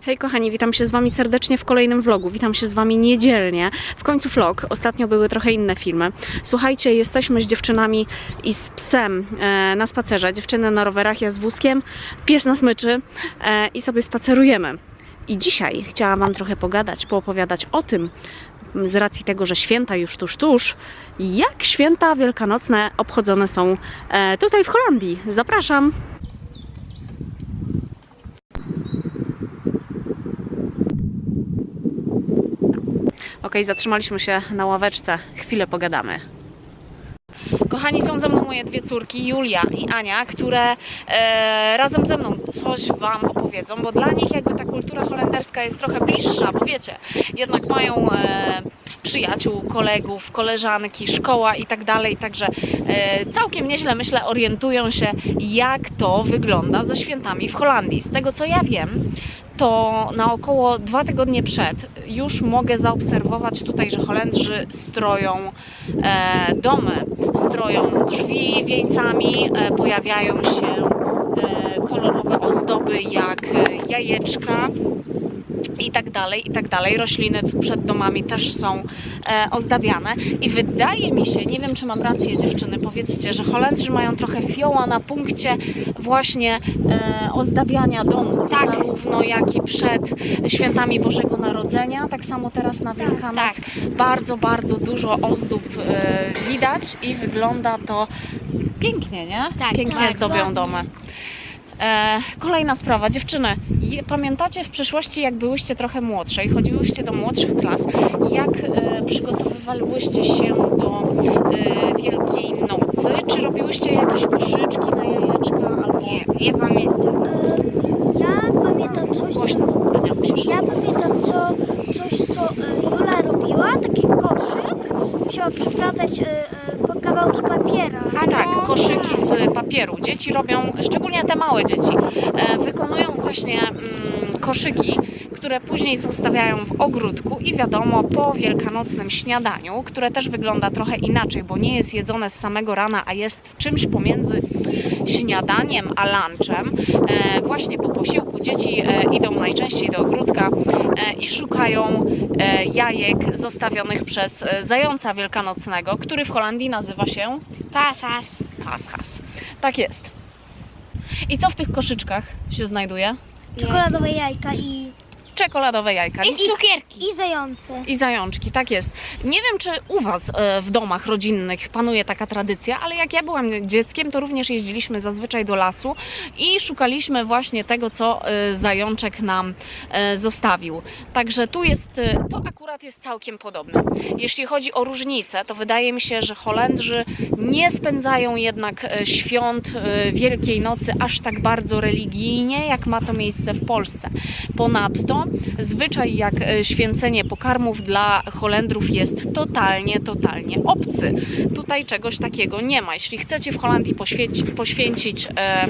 Hej kochani, witam się z Wami serdecznie w kolejnym vlogu. Witam się z Wami niedzielnie. W końcu vlog. Ostatnio były trochę inne filmy. Słuchajcie, jesteśmy z dziewczynami i z psem e, na spacerze. Dziewczyny na rowerach, ja z wózkiem, pies na smyczy e, i sobie spacerujemy. I dzisiaj chciałam Wam trochę pogadać, poopowiadać o tym, z racji tego, że święta już tuż, tuż, jak święta wielkanocne obchodzone są e, tutaj w Holandii. Zapraszam! Ok, zatrzymaliśmy się na ławeczce. Chwilę pogadamy. Kochani, są ze mną moje dwie córki, Julia i Ania, które e, razem ze mną coś Wam opowiedzą, bo dla nich jakby ta holenderska jest trochę bliższa, bo wiecie, jednak mają e, przyjaciół, kolegów, koleżanki, szkoła i tak dalej, także e, całkiem nieźle, myślę, orientują się, jak to wygląda ze świętami w Holandii. Z tego co ja wiem, to na około dwa tygodnie przed już mogę zaobserwować tutaj, że Holendrzy stroją e, domy, stroją drzwi wieńcami, e, pojawiają się e, kolorowe ozdoby jak e, jajeczka i tak dalej, i tak dalej. Rośliny tu przed domami też są e, ozdabiane i wydaje mi się, nie wiem czy mam rację dziewczyny, powiedzcie, że Holendrzy mają trochę fioła na punkcie właśnie e, ozdabiania domu, Tak. zarówno jak i przed świętami Bożego Narodzenia, tak samo teraz na Wielkanoc. tak. Bardzo, bardzo dużo ozdób e, widać i wygląda to pięknie, nie? Tak, pięknie tak, zdobią domy. E, kolejna sprawa, dziewczyny, je- pamiętacie w przeszłości, jak byłyście trochę młodsze i chodziłyście do młodszych klas, jak e, przygotowywałyście się do e, Wielkiej Nocy? Czy robiłyście jakieś koszyczki na jajeczka albo... Nie, nie pamiętam. Ja pamiętam coś, co, ja pamiętam co, coś, co Musiała przeplatać e, e, kawałki papiera. Tak, koszyki z papieru. Dzieci robią, szczególnie te małe dzieci, e, wykonują właśnie mm, koszyki, które później zostawiają w ogródku i wiadomo, po wielkanocnym śniadaniu, które też wygląda trochę inaczej, bo nie jest jedzone z samego rana, a jest czymś pomiędzy śniadaniem a lunchem. E, właśnie po posiłku dzieci e, idą najczęściej do ogródka e, i szukają e, jajek zostawionych przez e, zająca wielkanocnego, który w Holandii nazywa się Pasas. Has, has. Tak jest. I co w tych koszyczkach się znajduje? Czekoladowe jajka i, Czekoladowe jajka I cukierki. i zające. i zajączki, tak jest. Nie wiem, czy u Was e, w domach rodzinnych panuje taka tradycja, ale jak ja byłam dzieckiem, to również jeździliśmy zazwyczaj do lasu i szukaliśmy właśnie tego, co e, zajączek nam e, zostawił. Także tu jest, to akurat jest całkiem podobne. Jeśli chodzi o różnice, to wydaje mi się, że Holendrzy nie spędzają jednak świąt Wielkiej Nocy aż tak bardzo religijnie, jak ma to miejsce w Polsce. Ponadto zwyczaj jak e, święcenie pokarmów dla Holendrów jest totalnie, totalnie obcy. Tutaj czegoś takiego nie ma. Jeśli chcecie w Holandii poświęcić, poświęcić e,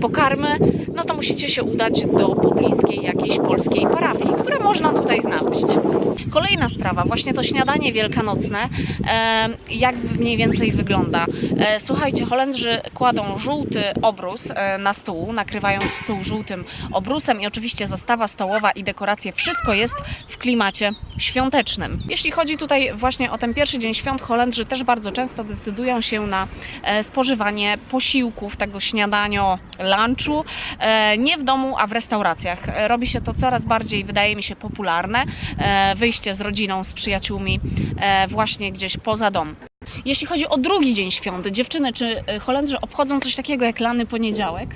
pokarmy, no to musicie się udać do pobliskiej jakiejś polskiej parafii, które można tutaj znaleźć. Kolejna sprawa, właśnie to śniadanie wielkanocne, e, jak mniej więcej wygląda. E, słuchajcie, Holendrzy kładą żółty obrus e, na stół, nakrywają stół żółtym obrusem i oczywiście zastawa stołowa i dekoracje, wszystko jest w klimacie świątecznym. Jeśli chodzi tutaj właśnie o ten pierwszy dzień świąt, Holendrzy też bardzo często decydują się na e, spożywanie posiłków, tego śniadanio, lunchu, e, nie w domu, a w restauracjach. E, Robi się to coraz bardziej, wydaje mi się, popularne. Wyjście z rodziną, z przyjaciółmi właśnie gdzieś poza dom. Jeśli chodzi o drugi dzień świąt, dziewczyny, czy Holendrzy obchodzą coś takiego jak lany poniedziałek?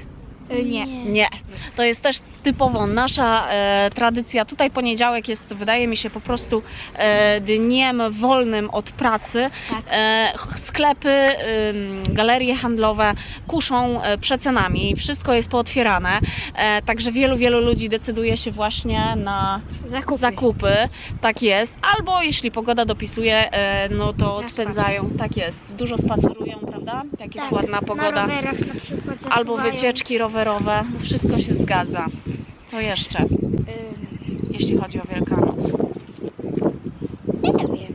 Y, Nie. Nie, to jest też typowo nasza e, tradycja. Tutaj poniedziałek jest, wydaje mi się, po prostu e, dniem wolnym od pracy. Tak. E, sklepy, galerie handlowe kuszą e, przecenami, wszystko jest pootwierane, e, także wielu, wielu ludzi decyduje się właśnie na Zakupy. zakupy, tak jest, albo jeśli pogoda dopisuje, e, no to Na spędzają, tak jest, dużo spacerują, prawda? Jak jest Tak, ładna pogoda. Na rowerach na przykład Albo wycieczki rowerowe, wszystko się zgadza. Co jeszcze, jeśli chodzi o Wielkanoc? Nie wiem.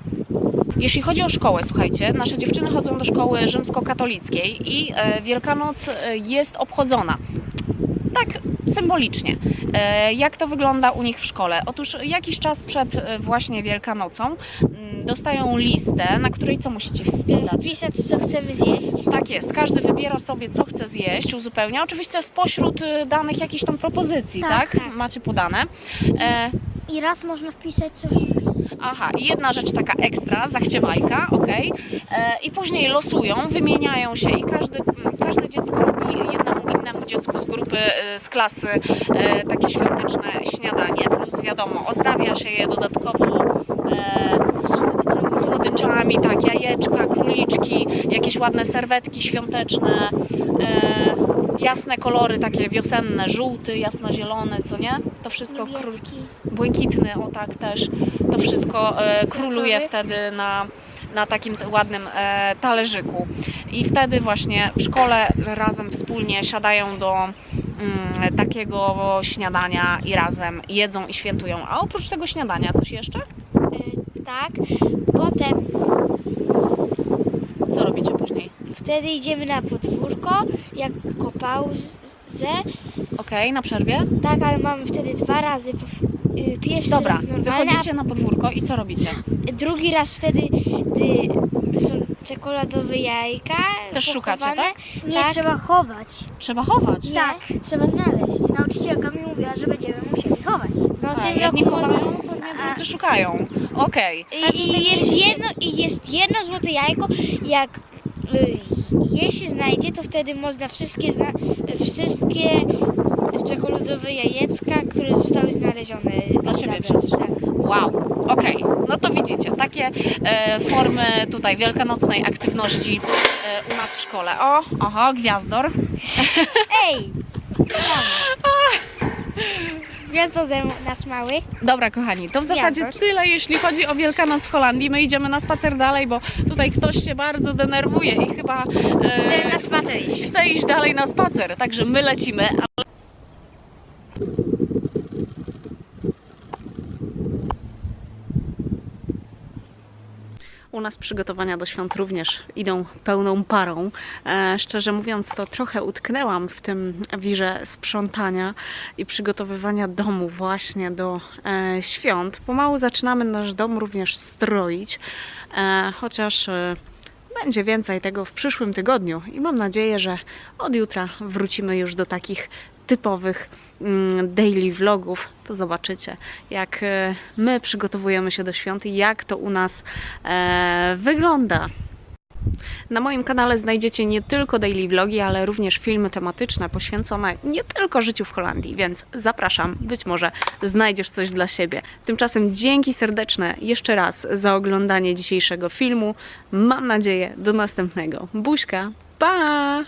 Jeśli chodzi o szkołę, słuchajcie, nasze dziewczyny chodzą do szkoły rzymskokatolickiej i e, Wielkanoc e, jest obchodzona. Tak symbolicznie. E, Jak to wygląda u nich w szkole? Otóż jakiś czas przed e, właśnie Wielkanocą mm, dostają listę, na której co musicie wpisać? Wpisać, co chcemy zjeść. Tak jest, każdy wybiera sobie, co chce zjeść, uzupełnia. Oczywiście spośród y, danych jakichś tam propozycji, tak? Tak, tak. Macie podane. E, I raz można wpisać coś. aha, i jedna rzecz taka ekstra, zachciewajka, ok. E, I później losują, wymieniają się i każdy, każde dziecko robi innemu dziecku z grupy, y, z klasy e, takie świąteczne śniadanie. Plus wiadomo, ozdabia się je dodatkowo e, słodyczami, tak, jajeczka, króliczki, jakieś ładne serwetki świąteczne, jasne kolory, takie wiosenne, żółty, jasno-zielony, co nie? To wszystko król, błękitny, o tak też, to wszystko króluje wtedy na, na takim ładnym e, talerzyku. I wtedy właśnie w szkole razem wspólnie siadają do mm, takiego śniadania i razem jedzą i świętują. A oprócz tego śniadania coś jeszcze? Y, tak. Potem Co robicie później? wtedy idziemy na podwórko, jak po pauzę. Okej, na przerwie? Tak, ale mamy wtedy dwa razy. Y, Pierwszy Dobra, wychodzicie na podwórko i co robicie? drugi raz wtedy gdy są czekoladowe jajka. Też szukacie, tak? Nie, Tak. trzeba chować. Trzeba chować. Nie, Tak, trzeba znaleźć. Nauczycielka mi mówiła, że będziemy musieli chować. No A, tym jedni chowają, pewnie drudzy szukają. Okej. I, i, jest jedno, I jest jedno złote jajko, jak y, je się znajdzie, to wtedy można wszystkie, zna, wszystkie czekoladowe jajecka, które zostały znalezione Dla siebie. Tak. Wow, okej, no to widzicie, takie e, formy tutaj wielkanocnej aktywności e, u nas w szkole. O, oho, gwiazdor. Ej! Gwiazdozem nasz mały. Dobra, kochani, to w zasadzie tyle, jeśli chodzi o Wielkanoc w Holandii. My idziemy na spacer dalej, bo tutaj ktoś się bardzo denerwuje i chyba e, Chcę na spacer iść. chce iść dalej na spacer, także my lecimy. a- U nas przygotowania do świąt również idą pełną parą. E, szczerze mówiąc, to trochę utknęłam w tym wirze sprzątania i przygotowywania domu właśnie do e, świąt. Pomału zaczynamy nasz dom również stroić, e, chociaż będzie więcej tego w przyszłym tygodniu i mam nadzieję, że od jutra wrócimy już do takich typowych mm, daily vlogów. To zobaczycie, jak e, my przygotowujemy się do świąt i jak to u nas e, wygląda. Na moim kanale znajdziecie nie tylko daily vlogi, ale również filmy tematyczne poświęcone nie tylko życiu w Holandii, więc zapraszam, być może znajdziesz coś dla siebie. Tymczasem dzięki serdeczne jeszcze raz za oglądanie dzisiejszego filmu. Mam nadzieję do następnego. Buźka, pa!